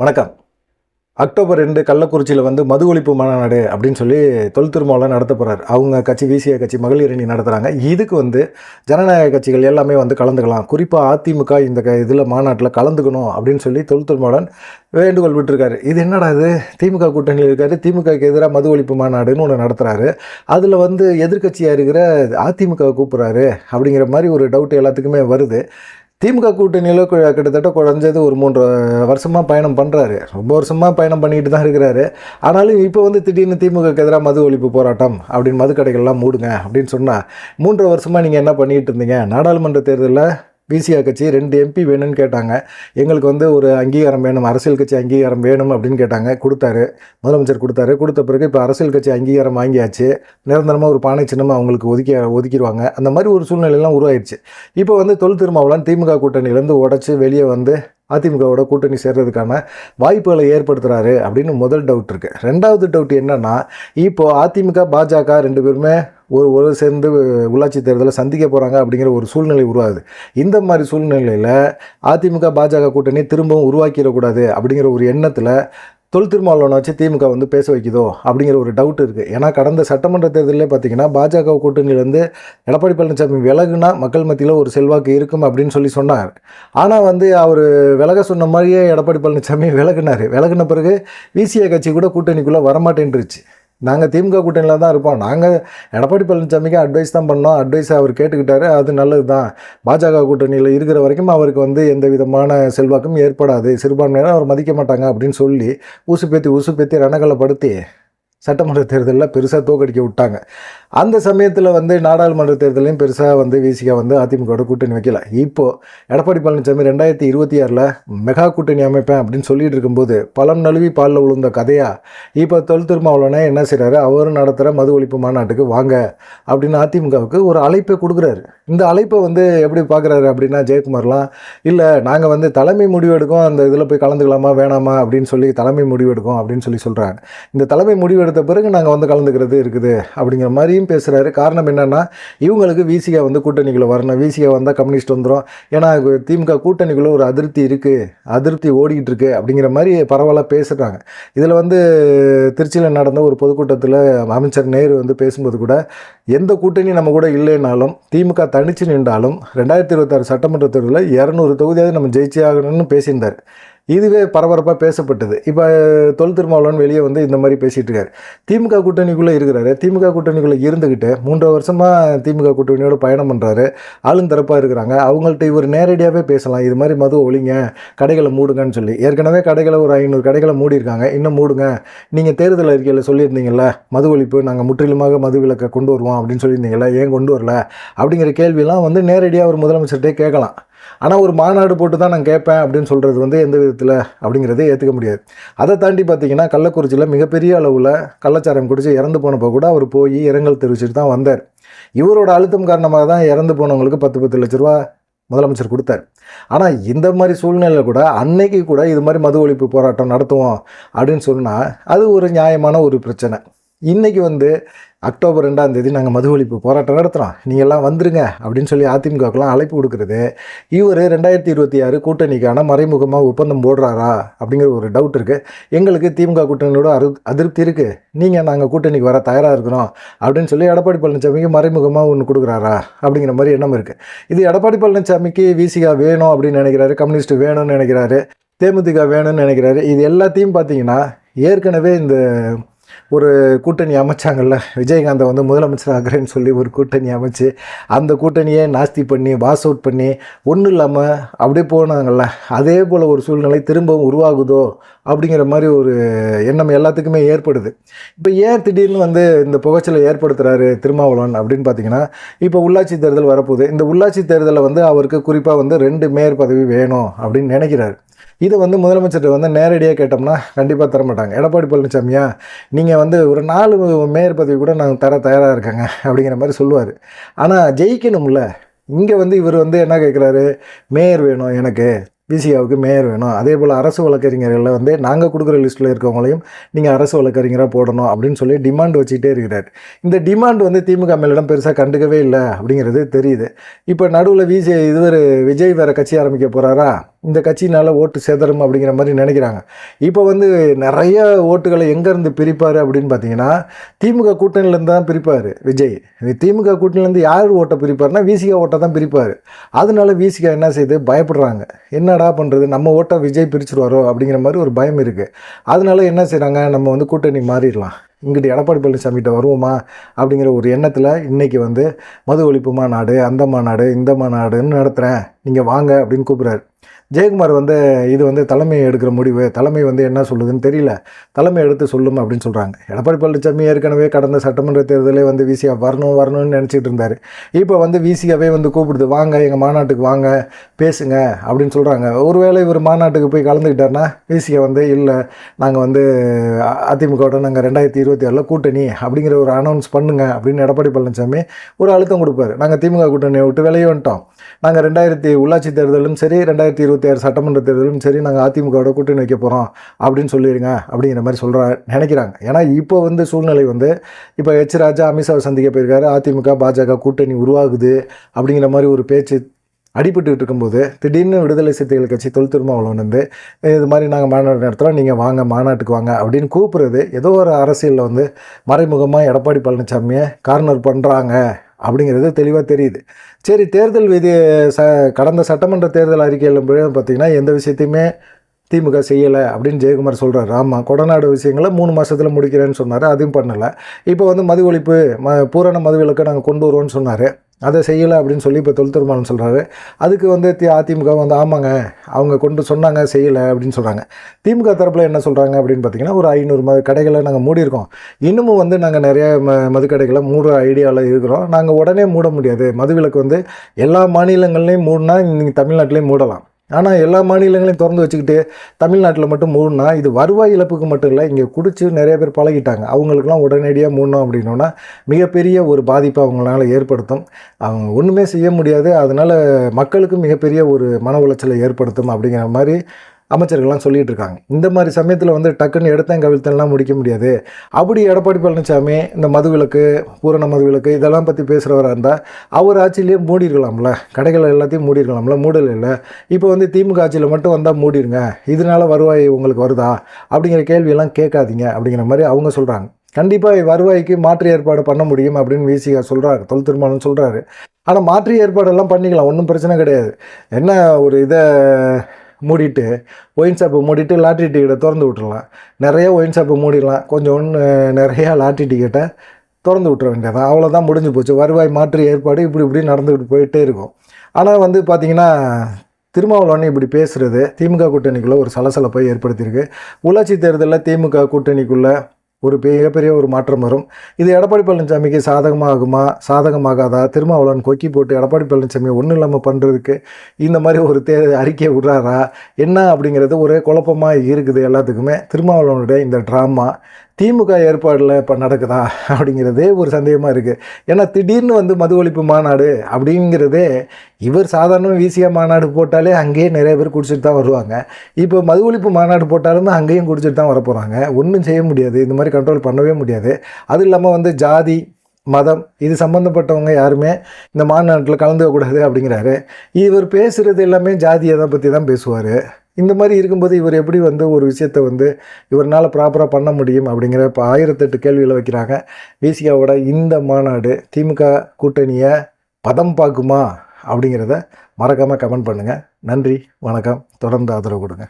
வணக்கம். அக்டோபர் ரெண்டு கள்ளக்குறிச்சியில் வந்து மது ஒழிப்பு மாநாடு அப்படின்னு சொல்லி தொல் திருமாவளம் நடத்த போகிறார் அவங்க கட்சி விசிய கட்சி மகளிர் அணி நடத்துகிறாங்க இதுக்கு வந்து ஜனநாயக கட்சிகள் எல்லாமே வந்து கலந்துக்கலாம். குறிப்பாக அதிமுக இந்த க இதில் மாநாட்டில் கலந்துக்கணும் அப்படின்னு சொல்லி தொல் திருமாவளன் வேண்டுகோள் விட்டுருக்காரு. இது என்னடா இது? திமுக கூட்டணியில் இருக்கார். திமுகக்கு எதிராக மது ஒழிப்பு மாநாடுன்னு ஒன்று நடத்துகிறாரு அதில் வந்து எதிர்கட்சியாக இருக்கிற அதிமுக கூப்பிட்றாரு அப்படிங்கிற மாதிரி ஒரு டவுட் எல்லாத்துக்குமே வருது. திமுக கூட்டணியில் கிட்டத்தட்ட குறைஞ்சது ஒரு மூன்று வருஷமாக பயணம் பண்ணுறாரு ரொம்ப வருஷமாக பயணம் பண்ணிட்டு தான் இருக்கிறாரு. ஆனாலும் இப்போ வந்து திடீர்னு திமுகக்கு எதிராக மது ஒழிப்பு போராட்டம் அப்படின்னு மதுக்கடைகள்லாம் மூடுங்க அப்படின்னு சொன்னால் மூன்று வருஷமாக நீங்கள் என்ன பண்ணிகிட்டு இருந்தீங்க? நாடாளுமன்ற தேர்தலில் பிசிஆர் கட்சி ரெண்டு எம்பி வேணும்னு கேட்டாங்க. எங்களுக்கு வந்து ஒரு அங்கீகாரம் வேணும் அரசியல் கட்சி அங்கீகாரம் வேணும் அப்படின்னு கேட்டாங்க. கொடுத்தாரு. முதலமைச்சர் கொடுத்தாரு. கொடுத்த பிறகு இப்போ அரசியல் கட்சி அங்கீகாரம் வாங்கியாச்சு. நிரந்தரமாக ஒரு பானை சின்னமாக அவங்களுக்கு ஒதுக்கி ஒதுக்கிடுவாங்க. அந்த மாதிரி ஒரு சூழ்நிலையெல்லாம் உருவாயிருச்சு. இப்போ வந்து தொல் திருமாவளவன் திமுக கூட்டணியிலேருந்து உடச்சி வெளியே வந்து அதிமுகவோட கூட்டணி சேர்றதுக்கான வாய்ப்புகளை ஏற்படுத்துகிறாரு அப்படின்னு முதல் டவுட் இருக்குது ரெண்டாவது டவுட் என்னென்னா இப்போது அதிமுக பாஜக ரெண்டு பேருமே ஒரு ஒரு சேர்ந்து உள்ளாட்சி தேர்தலை சந்திக்க போகிறாங்க அப்படிங்கிற ஒரு சூழ்நிலை உருவாகுது. இந்த மாதிரி சூழ்நிலையில் அதிமுக பாஜக கூட்டணி திரும்பவும் உருவாக்கிடக்கூடாது அப்படிங்கிற ஒரு எண்ணத்தில் தொல் திருமாவளவனை வச்சு திமுக வந்து பேச வைக்குதோ அப்படிங்கிற ஒரு டவுட் இருக்குது ஏன்னா கடந்த சட்டமன்ற தேர்தலில் பார்த்தீங்கன்னா பாஜக கூட்டணியிலேருந்து எடப்பாடி பழனிசாமி விலகுனா மக்கள் மத்தியில் ஒரு செல்வாக்கு இருக்கும் அப்படின்னு சொல்லி சொன்னார். ஆனால் வந்து அவர் விலக சொன்ன மாதிரியே எடப்பாடி பழனிசாமி விலகுனார். விலகின பிறகு விசிஏ கட்சி கூட கூட்டணிக்குள்ளே வரமாட்டேன்ருச்சு நாங்கள் திமுக கூட்டணியில் தான் இருப்போம். நாங்கள் எடப்பாடி பழனிசாமிக்கு அட்வைஸ் தான் பண்ணோம். அட்வைஸ் அவர் கேட்டுக்கிட்டாரு. அது நல்லது தான் பாஜக கூட்டணியில் இருக்கிற வரைக்கும் அவருக்கு வந்து எந்த விதமான செல்வாக்கும் ஏற்படாது. சிறுபான்மையினர் அவர் மதிக்க மாட்டாங்க அப்படின்னு சொல்லி ஊசுப்பேத்தி ஊசுப்பேத்தி ரணகலப்படுத்தி சட்டமன்ற தேர்தலில் பெருசாக தோக்கடிக்க விட்டாங்க. அந்த சமயத்தில் வந்து நாடாளுமன்ற தேர்தலையும் பெருசாக வந்து விசிகா வந்து அதிமுகவோட கூட்டணி வைக்கல. இப்போது எடப்பாடி பழனிசாமி ரெண்டாயிரத்தி இருபத்தி ஆறில் மெகா கூட்டணி அமைப்பேன் அப்படின்னு சொல்லிட்டு இருக்கும்போது பழம் நழுவி பாலில் விழுந்த கதையாக இப்போ தொல் திருமாவளவனே என்ன செய்கிறாரு அவரும் நடத்துகிற மது ஒழிப்பு மாநாட்டுக்கு வாங்க அப்படின்னு அதிமுகவுக்கு ஒரு அழைப்பை கொடுக்குறாரு. இந்த அழைப்பை வந்து எப்படி பார்க்குறாரு அப்படின்னா ஜெயக்குமார்லாம் இல்லை நாங்கள் வந்து தலைமை முடிவெடுக்கும் அந்த இதில் போய் கலந்துக்கலாமா வேணாமா? அப்படின்னு சொல்லி தலைமை முடிவெடுக்கும் அப்படின்னு சொல்லி சொல்கிறாங்க இந்த தலைமை முடிவெடுத்த பிறகு நாங்கள் வந்து கலந்துக்கிறது இருக்குது அப்படிங்கிற மாதிரியும் பேசுகிறாரு காரணம் என்னென்னா இவங்களுக்கு விசிகா வந்து கூட்டணிக்குள்ளே வரணும். விசிகா வந்தால் கம்யூனிஸ்ட் வந்துடும் ஏன்னா திமுக கூட்டணிக்குள்ளே ஒரு அதிருப்தி இருக்குது அதிருப்தி ஓடிக்கிட்டு இருக்கு அப்படிங்கிற மாதிரி பரவாயில்ல பேசுகிறாங்க இதில் வந்து திருச்சியில் நடந்த ஒரு பொதுக்கூட்டத்தில் அமைச்சர் நேரு வந்து பேசும்போது கூட எந்த கூட்டணி நம்ம கூட இல்லைனாலும் திமுக தனிச்சு நின்றாலும் ரெண்டாயிரத்தி இருபத்தாறு சட்டமன்ற தேர்தலில் இரநூறு தொகுதியாவது நம்ம ஜெயிச்சே ஆகணும்னு பேசியிருந்தார். இதுவே பரபரப்பாக பேசப்பட்டது. இப்போ தொல் திருமாவளவன் வெளியே வந்து இந்த மாதிரி பேசிகிட்டு இருக்காரு. திமுக கூட்டணிக்குள்ளே இருக்கிறாரு. திமுக கூட்டணிக்குள்ளே இருந்துக்கிட்டு மூன்றரை வருஷமாக திமுக கூட்டணியோட பயணம் பண்ணுறாரு ஆளுந்தரப்பாக இருக்கிறாங்க. அவங்கள்ட்ட இவர் நேரடியாகவே பேசலாம். இது மாதிரி மது ஒழிங்க கடைகளை மூடுங்கன்னு சொல்லி. ஏற்கனவே கடைகளை ஒரு ஐநூறு கடைகளை மூடியிருக்காங்க. இன்னும் மூடுங்க. நீங்கள் தேர்தல் அறிக்கையில் சொல்லியிருந்தீங்கல்ல மது ஒழிப்பு நாங்கள் முற்றிலுமாக மது விலக்கை கொண்டு வருவோம் அப்படின்னு சொல்லியிருந்தீங்கல்ல ஏன் கொண்டு வரல? அப்படிங்கிற கேள்வியெல்லாம் வந்து நேரடியாக ஒரு முதலமைச்சர்கிட்டே கேட்கலாம். ஆனால் ஒரு மாநாடு போட்டு தான் நான் கேட்பேன் அப்படின்னு சொல்கிறது வந்து எந்த விதத்தில் அப்படிங்கிறதே ஏற்றுக்க முடியாது. அதை தாண்டி பார்த்தீங்கன்னா கள்ளக்குறிச்சியில் மிகப்பெரிய அளவில் கள்ளச்சாரம் குடித்து இறந்து போனப்போ கூட அவர் போய் இரங்கல் தெரிவிச்சுட்டு தான் வந்தார். இவரோட அழுத்தம் காரணமாக தான் இறந்து போனவங்களுக்கு பத்து பத்து லட்ச ரூபா முதலமைச்சர் கொடுத்தார். ஆனால் இந்த மாதிரி சூழ்நிலையில் கூட அன்னைக்கு கூட இது மாதிரி மது ஒழிப்பு போராட்டம் நடத்துவோம் அப்படின்னு சொன்னால் அது ஒரு நியாயமான ஒரு பிரச்சனை. இன்றைக்கி வந்து அக்டோபர் ரெண்டாம் தேதி நாங்கள் மது ஒழிப்பு போராட்டம் நடத்துகிறோம் நீங்கள்லாம் வந்துருங்க அப்படின்னு சொல்லி அதிமுகவுக்கெல்லாம் அழைப்பு கொடுக்குறது. இவர் ரெண்டாயிரத்தி இருபத்தி ஆறு கூட்டணிக்கான மறைமுகமாக ஒப்பந்தம் போடுறாரா அப்படிங்கிற ஒரு டவுட் இருக்குது எங்களுக்கு திமுக கூட்டணியோட அரு அதிருப்தி இருக்குது நீங்கள் நாங்கள் கூட்டணிக்கு வர தயாராக இருக்கிறோம் அப்படின்னு சொல்லி எடப்பாடி பழனிசாமிக்கு மறைமுகமாக ஒன்று கொடுக்குறாரா அப்படிங்கிற மாதிரி எண்ணம் இருக்குது இது எடப்பாடி பழனிசாமிக்கு விசிகா வேணும் அப்படின்னு நினைக்கிறாரு. கம்யூனிஸ்ட் வேணும்னு நினைக்கிறாரு. தேமுதிக வேணும்னு நினைக்கிறாரு. இது எல்லாத்தையும் பார்த்தீங்கன்னா ஏற்கனவே இந்த ஒரு கூட்டணி அமைச்சாங்கல்ல விஜயகாந்தை வந்து முதலமைச்சர் ஆகிறேன்னு சொல்லி ஒரு கூட்டணி அமைச்சு அந்த கூட்டணியை நாஸ்தி பண்ணி பாஸ் அவுட் பண்ணி ஒன்றும் இல்லாமல் அப்படியே போனாங்கல்ல. அதே போல் ஒரு சூழ்நிலை திரும்பவும் உருவாகுதோ அப்படிங்கிற மாதிரி ஒரு எண்ணம் எல்லாத்துக்குமே ஏற்படுது. இப்போ ஏன் திடீர்னு வந்து இந்த புகைச்சலை ஏற்படுத்துகிறாரு திருமாவளவன் அப்படின்னு பார்த்தீங்கன்னா இப்போ உள்ளாட்சி தேர்தல் வரப்போகுது. இந்த உள்ளாட்சி தேர்தலில் வந்து அவருக்கு குறிப்பாக வந்து ரெண்டு மேயர் பதவி வேணும் அப்படின்னு நினைக்கிறாரு. இது வந்து முதலமைச்சர் வந்து நேரடியாக கேட்டோம்னா கண்டிப்பாக தர மாட்டாங்க எடப்பாடி பழனிசாமியா நீங்கள் வந்து ஒரு நாலு மேயர் பதவி கூட நாங்கள் தர தயாராக இருக்காங்க அப்படிங்கிற மாதிரி சொல்லுவார். ஆனால் ஜெயிக்கணும்ல. இங்கே வந்து இவர் வந்து என்ன கேட்குறாரு மேயர் வேணும் எனக்கு. பிசிஆவுக்கு மேயர் வேணும். அதே போல் அரசு வழக்கறிஞர்களில் வந்து நாங்கள் கொடுக்குற லிஸ்ட்டில் இருக்கவங்களையும் நீங்கள் அரசு வழக்கறிஞராக போடணும் அப்படின்னு சொல்லி டிமாண்ட் வச்சுக்கிட்டே இருக்கிறார். இந்த டிமாண்ட் வந்து திமுக மேலிடம் பெருசாக கண்டுக்கவே இல்லை அப்படிங்கிறது தெரியுது. இப்போ நடுவில் விஜய் இதுவர் விஜய் வேறு கட்சி ஆரம்பிக்க போகிறாரா இந்த கட்சினால் ஓட்டு சேதரும் அப்படிங்கிற மாதிரி நினைக்கிறாங்க. இப்போ வந்து நிறைய ஓட்டுகளை எங்கேருந்து பிரிப்பார் அப்படின்னு பார்த்தீங்கன்னா திமுக கூட்டணியிலேருந்து தான் பிரிப்பார் விஜய். திமுக கூட்டணியிலேருந்து யார் ஓட்டை பிரிப்பார்னா விசிகா ஓட்டை தான் பிரிப்பார். அதனால விசிகா என்ன செய்யுது பயப்படுறாங்க. என்னடா பண்ணுறது நம்ம ஓட்டை விஜய் பிரிச்சுருவாரோ அப்படிங்கிற மாதிரி ஒரு பயம் இருக்குது அதனால என்ன செய்கிறாங்க நம்ம வந்து கூட்டணி மாறிடலாம். இங்கிட்டு எடப்பாடி பழனிசாமிகிட்ட வருவோமா அப்படிங்கிற ஒரு எண்ணத்தில் இன்றைக்கி வந்து மது ஒழிப்பு மாநாடு அந்த மாநாடு இந்த மாநாடுன்னு நடத்துகிறேன் நீங்கள் வாங்க அப்படின்னு கூப்பிட்றாரு. ஜெயக்குமார் வந்து இது வந்து தலைமை எடுக்கிற முடிவு. தலைமை வந்து என்ன சொல்லுதுன்னு தெரியல. தலைமை எடுத்து சொல்லும் அப்படின்னு சொல்கிறாங்க எடப்பாடி பழனிசாமி ஏற்கனவே கடந்த சட்டமன்ற தேர்தலே வந்து விசியா வரணும் வரணும்னு நினச்சிட்டு இருந்தார். இப்போ வந்து விசியாவே வந்து கூப்பிடுது. வாங்க எங்கள் மாநாட்டுக்கு வாங்க பேசுங்க அப்படின்னு சொல்கிறாங்க ஒருவேளை இவர் மாநாட்டுக்கு போய் கலந்துக்கிட்டாருன்னா விசியா வந்து இல்லை நாங்கள் வந்து அதிமுகவோட நாங்கள் ரெண்டாயிரத்தி இருபத்தி ஆறில் கூட்டணி அப்படிங்கிற ஒரு அனௌன்ஸ் பண்ணுங்க அப்படின்னு எடப்பாடி பழனிசாமி ஒரு அழுத்தம் கொடுப்பாரு. நாங்கள் திமுக கூட்டணியை விட்டு வெளியே வந்துட்டோம். நாங்கள் ரெண்டாயிரத்தி உள்ளாட்சி தேர்தலும் சரி ரெண்டாயிரத்தி இருபத்தி ஆறு சட்டமன்ற தேர்தலும் சரி நாங்கள் அதிமுகவோட கூட்டணி வைக்க போகிறோம் அப்படின்னு சொல்லிடுங்க அப்படிங்கிற மாதிரி சொல்கிற நினைக்கிறாங்க. ஏன்னா இப்போ வந்து சூழ்நிலை வந்து இப்போ எச் ராஜா அமித்ஷாவை சந்திக்க போயிருக்காரு. அதிமுக பாஜக கூட்டணி உருவாகுது அப்படிங்கிற மாதிரி ஒரு பேச்சு அடிபட்டுக்கிட்டு இருக்கும்போது திடீர்னு விடுதலை சிறுத்தைகள் கட்சி தொல் திருமாவளவன் வந்து இது மாதிரி நாங்கள் மாநாடு நடத்துகிறோம் நீங்கள் வாங்க மாநாட்டுக்கு வாங்க அப்படின்னு கூப்பிட்றது ஏதோ ஒரு அரசியலில் வந்து மறைமுகமாக எடப்பாடி பழனிசாமியை கார்னர் பண்ணுறாங்க அப்படிங்கிறது தெளிவாக தெரியுது. சரி தேர்தல் விதி ச கடந்த சட்டமன்ற தேர்தல் அறிக்கையில் பார்த்திங்கன்னா எந்த விஷயத்தையுமே திமுக செய்யலை அப்படின்னு ஜெயக்குமார் சொல்கிறார் ஆமாம் கொடநாடு விஷயங்களை மூணு மாதத்தில் முடிக்கிறேன்னு சொன்னார். அதையும் பண்ணலை. இப்போ வந்து மது ஒழிப்பு ம பூரண மதுவிலக்கை நாங்கள் கொண்டு வருவோம்னு சொன்னார். அதை செய்யலை அப்படின்னு சொல்லி இப்போ தொல் திருமாவளவன் சொல்கிறாரு அதுக்கு வந்து தி அதிமுக வந்து ஆமாங்க அவங்க கொண்டு சொன்னாங்க செய்யலை அப்படின்னு சொல்கிறாங்க திமுக தரப்பில் என்ன சொல்கிறாங்க அப்படின்னு பார்த்தீங்கன்னா ஒரு ஐநூறு மது கடைகளை நாங்கள் மூடியிருக்கோம். இன்னமும் வந்து நாங்கள் நிறைய ம மதுக்கடைகளை மூடுற ஐடியாவில் இருக்கிறோம். நாங்கள் உடனே மூட முடியாது. மதுவிலக்கு வந்து எல்லா மாநிலங்கள்லேயும் மூடினா நீங்கள் தமிழ்நாட்டிலையும் மூடலாம். ஆனால் எல்லா மாநிலங்களையும் திறந்து வச்சுக்கிட்டு தமிழ்நாட்டில் மட்டும் மூடினா இது வருவாய் இழப்புக்கு மட்டும் இல்லை இங்கே குடிச்சு நிறைய பேர் பழகிட்டாங்க. அவங்களுக்குலாம் உடனடியாக மூடணும் அப்படின்னோன்னா மிகப்பெரிய ஒரு பாதிப்பை அவங்களால ஏற்படுத்தும். அவங்க ஒன்றுமே செய்ய முடியாது. அதனால் மக்களுக்கு மிகப்பெரிய ஒரு மன உளைச்சலை ஏற்படுத்தும் அப்படிங்கிற மாதிரி அமைச்சர்கள்லாம் சொல்லிட்டு இருக்காங்க இந்த மாதிரி சமயத்தில் வந்து டக்குன்னு எடுத்தேன் கவிழ்த்தெல்லாம் முடிக்க முடியாது. அப்படி எடப்பாடி பழனிசாமி இந்த மதுவிலக்கு பூரண மதுவிலக்கு இதெல்லாம் பற்றி பேசுகிறவராக இருந்தால் அவர் ஆட்சியிலேயே மூடிருக்கலாம்ல. கடைகள் எல்லாத்தையும் மூடிருக்கலாம்ல மூடல இல்லை. இப்போ வந்து திமுக ஆட்சியில் மட்டும் வந்தால் மூடிருங்க. இதனால வருவாய் உங்களுக்கு வருதா? அப்படிங்கிற கேள்வியெல்லாம் கேட்காதீங்க அப்படிங்கிற மாதிரி அவங்க சொல்கிறாங்க கண்டிப்பாக வருவாய்க்கு மாற்று ஏற்பாடு பண்ண முடியும் அப்படின்னு விசிகா சொல்கிறாரு தொல் திருமாவளவன் சொல்கிறாரு ஆனால் மாற்று ஏற்பாடெல்லாம் பண்ணிக்கலாம். ஒன்றும் பிரச்சனை கிடையாது. என்ன ஒரு இதை மூடிட்டு ஒயின் ஷாப்பை மூடிட்டு லாட்ரி டிக்கெட்டை திறந்து விட்டுடலாம் நிறைய ஒயின் ஷாப்பை மூடிடலாம். கொஞ்சம் ஒன்று நிறையா லாட்ரி டிக்கெட்டை திறந்து விட்டுற வேண்டியதான் அவ்வளோதான் முடிஞ்சு போச்சு. வருவாய் மாற்று ஏற்பாடு இப்படி இப்படி நடந்துக்கிட்டு போயிட்டே இருக்கும். ஆனால் வந்து பார்த்திங்கன்னா திருமாவளவன் இப்படி பேசுகிறது திமுக கூட்டணிக்குள்ளே ஒரு சலசலப்பை ஏற்படுத்தியிருக்கு. உள்ளாட்சி தேர்தலில் திமுக கூட்டணிக்குள்ளே ஒரு மிகப்பெரிய ஒரு மாற்றம் வரும். இது எடப்பாடி பழனிசாமிக்கு சாதகமாகுமா? சாதகமாகாதா? திருமாவளவன் கொக்கி போட்டு எடப்பாடி பழனிசாமி ஒன்றும் இல்லாமல் பண்ணுறதுக்கு இந்த மாதிரி ஒரு தே அறிக்கையை விட்றாரா? என்ன அப்படிங்கிறது ஒரே குழப்பமாக இருக்குது எல்லாத்துக்குமே. திருமாவளவனுடைய இந்த ட்ராமா திமுக ஏற்பாடில் இப்போ நடக்குதா அப்படிங்கிறதே ஒரு சந்தேகமாக இருக்குது ஏன்னா திடீர்னு வந்து மது ஒழிப்பு மாநாடு அப்படிங்கிறதே இவர் சாதாரண வீசியா மாநாடு போட்டாலே அங்கேயே நிறைய பேர் குடிச்சிட்டு தான் வருவாங்க. இப்போ மது ஒழிப்பு மாநாடு போட்டாலுமே அங்கேயும் குடிச்சிட்டு தான் வரப்போகிறாங்க ஒன்றும் செய்ய முடியாது. இந்த மாதிரி கண்ட்ரோல் பண்ணவே முடியாது. அது இல்லாமல் வந்து ஜாதி மதம் இது சம்மந்தப்பட்டவங்க யாருமே இந்த மாநாட்டில் கலந்துக்கக்கூடாது அப்படிங்கிறாரு. இவர் பேசுகிறது எல்லாமே ஜாதியை தான் பற்றி தான் பேசுவார். இந்த மாதிரி இருக்கும்போது இவர் எப்படி வந்து ஒரு விஷயத்தை வந்து இவரால் ப்ராப்பராக பண்ண முடியும் அப்படிங்கிற இப்போ ஆயிரத்தெட்டு கேள்விகளை வைக்கிறாங்க. விசிகாவோட இந்த மாநாடு திமுக கூட்டணியை பதம் பார்க்குமா அப்படிங்கிறத மறக்காமல் கமெண்ட் பண்ணுங்கள் நன்றி வணக்கம். தொடர்ந்து ஆதரவு கொடுங்க.